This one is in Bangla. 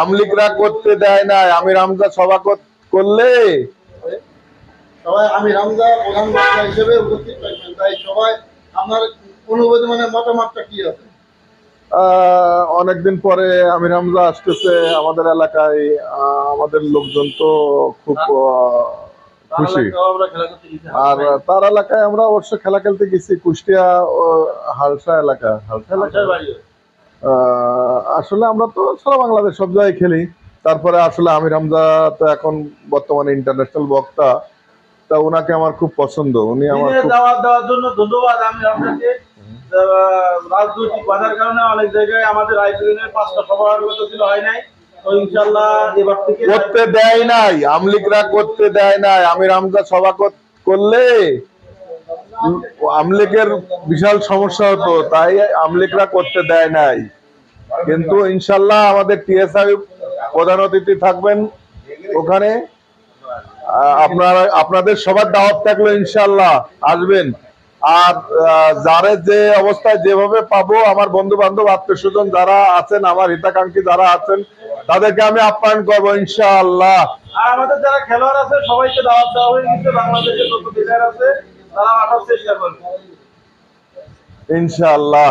আমলিকরা করতে দেয় না আমির হামজা সভা করলে? সবাই আমি রামদা প্রধান বক্তা হিসেবে উপস্থিত থাকবেন তাই সবাই আপনার অনুভূতি মানে মতামতটা কি আছে? অনেকদিন পরে আমির হামজা আসতেছে আমাদের এলাকায় আমাদের লোকজন তো খুব খুশি। আর তার এলাকায় আমরা অবশ্য খেলা খেলতে গেছি কুষ্টিয়া হালসা এলাকা হালসা এলাকা। আহ, আসলে আমরা তো সারা বাংলাদেশ সব জায়গায় খেলি। তারপরে আসলে আমির হামজা তো এখন বর্তমানে ইন্টারন্যাশনাল বক্তা। তা ওনাকে আমার খুব পছন্দ। উনি আমার দাওয়াত দেওয়ার জন্য ধন্যবাদ আমি আপনাকে। রাজনৈতিক বাধার কারণে অনেক জায়গায় আমাদের আইপিএলের পাঁচটা সভা হওয়ার কথা ছিল হয় নাই? ইনশাল্লাহ এবার করতে দেয় নাই। আমলিকরা করতে দেয় নাই। আমির হামজা সভা করলে আমলিকের বিশাল সমস্যা হতো। তাই আমলিকরা করতে দেয় নাই। কিন্তু ইনশাল্লাহ আমাদের টিএসআই প্রধান অতিথি থাকবেন ওখানে। আপনারা আপনাদের সবার দাওয়াত থাকল ইনশাল্লাহ আসবেন। আর যারে যে অবস্থায় যেভাবে পাবো আমার বন্ধু বান্ধব আত্মীয় স্বজন যারা আছেন আমার হিতাকাঙ্ক্ষী যারা আছেন তাদেরকে আমি আপ্যায়ন করব ইনশাআল্লাহ। আর আমাদের যারা খেলোয়াড় আছে সবাইকে দাওয়াত দেওয়া হয়ে গেছে। বাংলাদেশের যত প্লেয়ার আছে তারা আসার চেষ্টা করবে। ইনশাআল্লাহ।